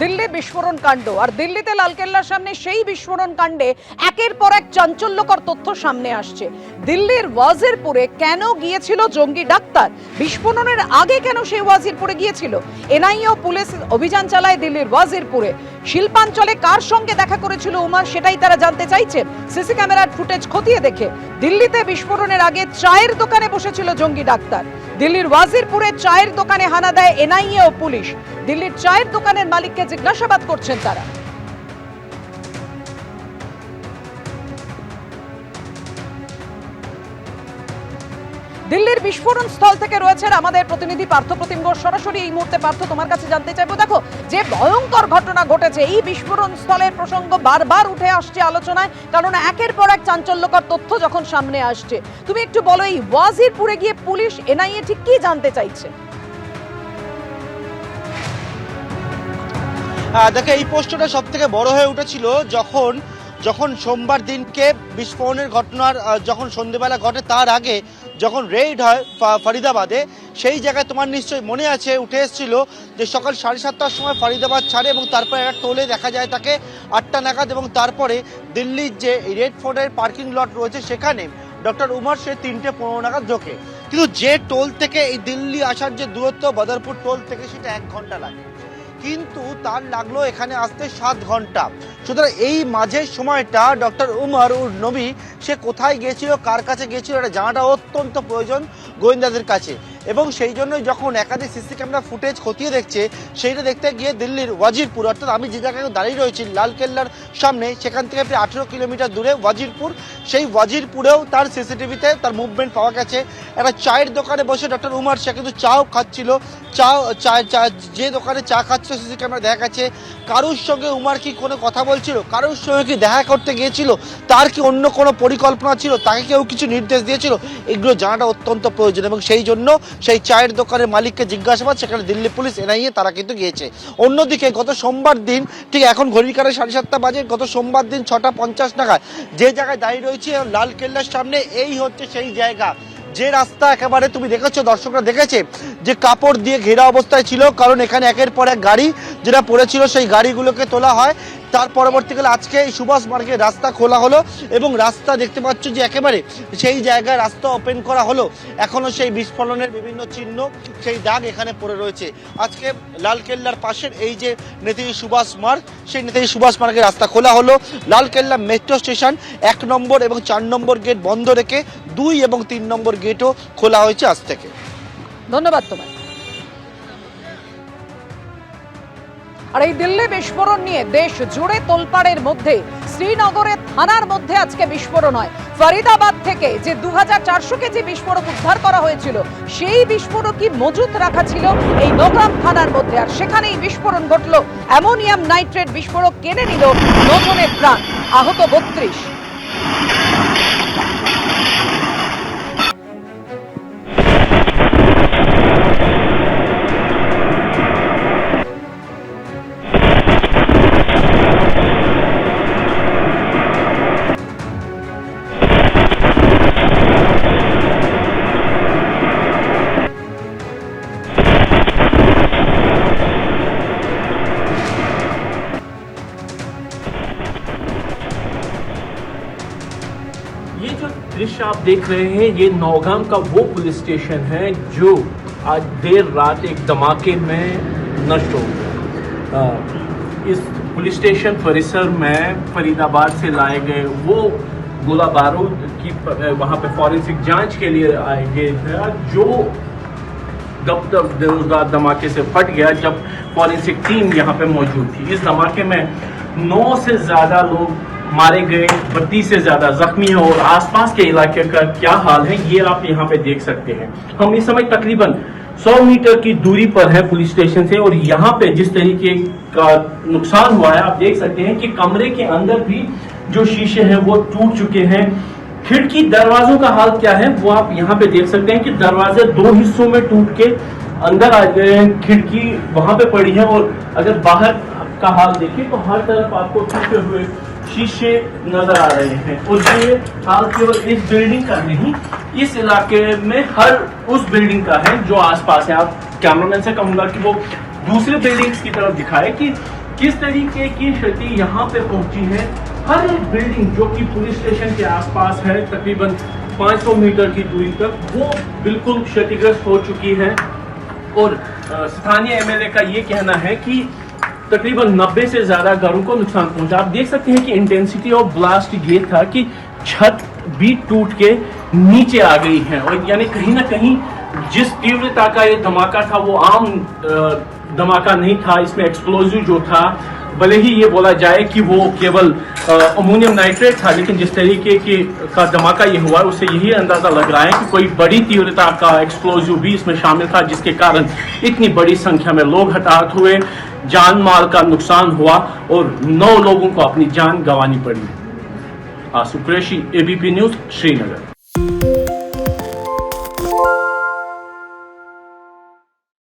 দিল্লি বিস্ফোরণ কাণ্ড। আর দিল্লিতে লালকেল্লার সামনে সেই বিস্ফোরণ কাণ্ডে একের পর এক চাঞ্চল্যকর তথ্য সামনে আসছে। দিল্লির ওয়াজিরপুরে কেন গিয়েছিল জঙ্গি ডাক্তার? বিস্ফোরণের আগে কেন সেই ওয়াজিরপুরে গিয়েছিল? এনআইএ ও পুলিশ অভিযান চালায় দিল্লির ওয়াজিরপুরে। শিল্পাঞ্চলে কার সঙ্গে দেখা করেছিল উমার সেটাই তারা জানতে চাইছেন সিসি ক্যামেরার ফুটেজ খতিয়ে দেখে দিল্লিতে বিস্ফোরণের আগে চায়ের দোকানে বসেছিল জঙ্গি ডাক্তার। দিল্লির ওয়াজিরপুরে চায়ের দোকানে হানা দেয় এনআইএ ও পুলিশ। দিল্লির চায়ের দোকানের মালিককে জিজ্ঞাসাবাদ করছেন তারা। দিল্লির বিস্ফোরণ স্থল থেকে রয়েছেন আমাদের প্রতিনিধি পার্থ প্রতিম ঘোষ। সরাসরি এই মুহূর্তে পার্থ, তোমার কাছে জানতে চাইব, দেখো, যে ভয়ঙ্কর ঘটনা ঘটেছে, এই বিস্ফোরণ স্থলের প্রসঙ্গ বারবার উঠে আসছে আলোচনায়, কারণ একের পর এক চাঞ্চল্যকর তথ্য যখন সামনে আসছে। তুমি একটু বলো, এই ওয়াজিরপুরে গিয়ে পুলিশ এনআইএ ঠিক কি জানতে চাইছে? দেখো এই পোস্টটা সব থেকে বড় হয়ে উঠেছিল যখন যখন সোমবার দিনকে বিস্ফোরণের ঘটনার যখন সন্ধেবেলা ঘটে তার আগে যখন রেইড হয় ফরিদাবাদে, সেই জায়গায় তোমার নিশ্চয়ই মনে আছে, উঠে এসেছিল যে সকাল সাড়ে সাতটার সময় ফরিদাবাদ ছাড়ে এবং তারপরে একটা টোলে দেখা যায় তাকে আটটা নাগাদ এবং তারপরে দিল্লির যে রেড ফোর্টের পার্কিং লট রয়েছে সেখানে ডক্টর উমর সে তিনটে পনেরো নাগাদ ঢোকে। কিন্তু যে টোল থেকে এই দিল্লি আসার যে দূরত্ব, বদরপুর টোল থেকে সেটা এক ঘণ্টা লাগে। কিন্তু তার লাগল এখানে আসতে সাত ঘণ্টা। সুতরাং এই মাঝের সময়টা ডক্টর উমর উর নবী, সে কোথায় গেছিল, কার কাছে গেছিল, এটা জানাটা অত্যন্ত প্রয়োজন গোয়েন্দাদের কাছে। এবং সেই জন্যই যখন একাধিক সিসি ক্যামেরা ফুটেজ খতিয়ে দেখছে, সেইটা দেখতে গিয়ে দিল্লির ওয়াজিরপুর, অর্থাৎ আমি যে জায়গায় দাঁড়িয়ে রয়েছি লালকেল্লার সামনে, সেখান থেকে প্রায় আঠেরো কিলোমিটার দূরে ওয়াজিরপুর। সেই ওয়াজিরপুরেও তার সিসিটিভিতে তার মুভমেন্ট পাওয়া গেছে। একটা চায়ের দোকানে বসে ডক্টর উমার সে কিন্তু চাও খাচ্ছিল। চা চা চা, যে দোকানে চা খাচ্ছিল সিসি ক্যামেরা দেখা গেছে। কারুর সঙ্গে উমার কি কোনো কথা বলছিল? কারুর সঙ্গে কি দেখা করতে গিয়েছিল? তার কি অন্য কোনো পরিকল্পনা ছিল? তাকে কেউ কিছু নির্দেশ দিয়েছিল? এগুলো জানাটা অত্যন্ত প্রয়োজন এবং সেই জন্য সেই চায়ের দোকানের মালিককে জিজ্ঞাসাবাদ, সেখানে দিল্লি পুলিশ, এনআইএ, তারা কিন্তু গিয়েছে। অন্যদিকে গত সোমবার দিন, ঠিক এখন ঘড়ির কারে সাড়ে সাতটা বাজে, গত সোমবার দিন ছটা পঞ্চাশ টাকায় যে জায়গায় দাঁড়িয়ে রয়েছে লাল কেল্লার সামনে, এই হচ্ছে সেই জায়গা। যে রাস্তা একেবারে তুমি দেখেছ, দর্শকরা দেখেছে, যে কাপড় দিয়ে ঘেরা অবস্থায় ছিল, কারণ এখানে একের পর এক গাড়ি যেটা পড়েছিল, সেই গাড়িগুলোকে তোলা হয়। তার পরবর্তীকালে আজকে এই সুভাষ মার্গের রাস্তা খোলা হলো এবং রাস্তা দেখতে পাচ্ছ যে একেবারে সেই জায়গায় রাস্তা ওপেন করা হলো। এখনও সেই বিস্ফোরণের বিভিন্ন চিহ্ন, সেই দাগ এখানে পড়ে রয়েছে। আজকে লালকেল্লার পাশের এই যে নেতাজি সুভাষ মার্গ, সেই নেতাজি সুভাষ মার্গের রাস্তা খোলা হলো। লালকেল্লা মেট্রো স্টেশন এক নম্বর এবং চার নম্বর গেট বন্ধ রেখে দুই এবং তিন নম্বর গেটও খোলা হয়েছে আজ থেকে। ধন্যবাদ তোমায়। আর এই দিল্লি বিস্ফোরণ নিয়ে দেশ জুড়ে তোলপাড়ের মধ্যে শ্রীনগরের থানার মধ্যে আজকে বিস্ফোরণ হয়। ফরিদাবাদ থেকে যে দু চারশো কেজি বিস্ফোরক উদ্ধার করা হয়েছিল, সেই বিস্ফোরকই মজুত রাখা ছিল এই নগরাম থানার মধ্যে। আর সেখানেই বিস্ফোরণ ঘটল। অ্যামোনিয়াম নাইট্রেট বিস্ফোরক কেনে নিল নজনের প্রাণ। আহত বত্রিশ। दृश्य आप देख रहे हैं, ये नौगाम का वो पुलिस स्टेशन है जो आज देर रात एक धमाके में नष्ट हो गया। इस पुलिस स्टेशन परिसर में फरीदाबाद से लाए गए वो गोला बारूद की वहाँ पे फॉरेंसिक जाँच के लिए आए गए थे जो तक बेरोजगार धमाके से फट गया जब फॉरेंसिक टीम यहाँ पे मौजूद थी। इस धमाके में नौ से ज़्यादा लोग मारे गए बत्तीस से ज़्यादा जख्मी हैं और आसपास के इलाके का क्या हाल है, ये आप यहाँ पे देख सकते हैं। हम इस समय तकरीबन 100 मीटर की दूरी पर है पुलिस स्टेशन से और यहाँ पे जिस तरीके का नुकसान हुआ है, आप देख सकते हैं कि कमरे के अंदर भी जो शीशे हैं वो टूट चुके हैं। खिड़की दरवाजों का हाल क्या है, वो आप यहाँ पे देख सकते हैं कि दरवाजे दो हिस्सों में टूट के अंदर आ गए हैं, खिड़की वहाँ पे पड़ी है और अगर बाहर का हाल देखें तो हर तरफ़ आपको टूटे हुए शीशे नज़र आ रहे हैं। और ये हाल केवल इस बिल्डिंग का नहीं, इस इलाके में हर उस बिल्डिंग का है जो आसपास है। आप कैमरामैन से कहूँगा कि वो दूसरे बिल्डिंग्स की तरफ़ दिखाए कि किस तरीके की क्षति यहाँ पे पहुँची है। हर एक बिल्डिंग जो कि पुलिस स्टेशन के आसपास है, तकरीबन 500 मीटर की दूरी तक, वो बिल्कुल क्षतिग्रस्त हो चुकी है। और स्थानीय एमएलए का ये कहना है कि तकरीबन 90 से ज़्यादा घरों को नुकसान पहुँचा। आप देख सकते हैं कि इंटेंसिटी ऑफ़ ब्लास्ट ये था कि छत भी टूट के नीचे आ गई है और यानी कहीं ना कहीं जिस तीव्रता का ये धमाका था, वो आम धमाका नहीं था। इसमें एक्सप्लोजिव जो था, भले ही ये बोला जाए कि वो केवल अमोनियम नाइट्रेट था, लेकिन जिस तरीके के, का धमाका ये हुआ, उससे यही अंदाज़ा लग रहा है कि कोई बड़ी तीव्रता का एक्सप्लोजिव भी इसमें शामिल था, जिसके कारण इतनी बड़ी संख्या में लोग हताहत हुए। जान माल का नुकसान हुआ और नौ लोगों को अपनी जान गंवानी पड़ी। आसु कुरैशी एबीपी न्यूज़ श्रीनगर।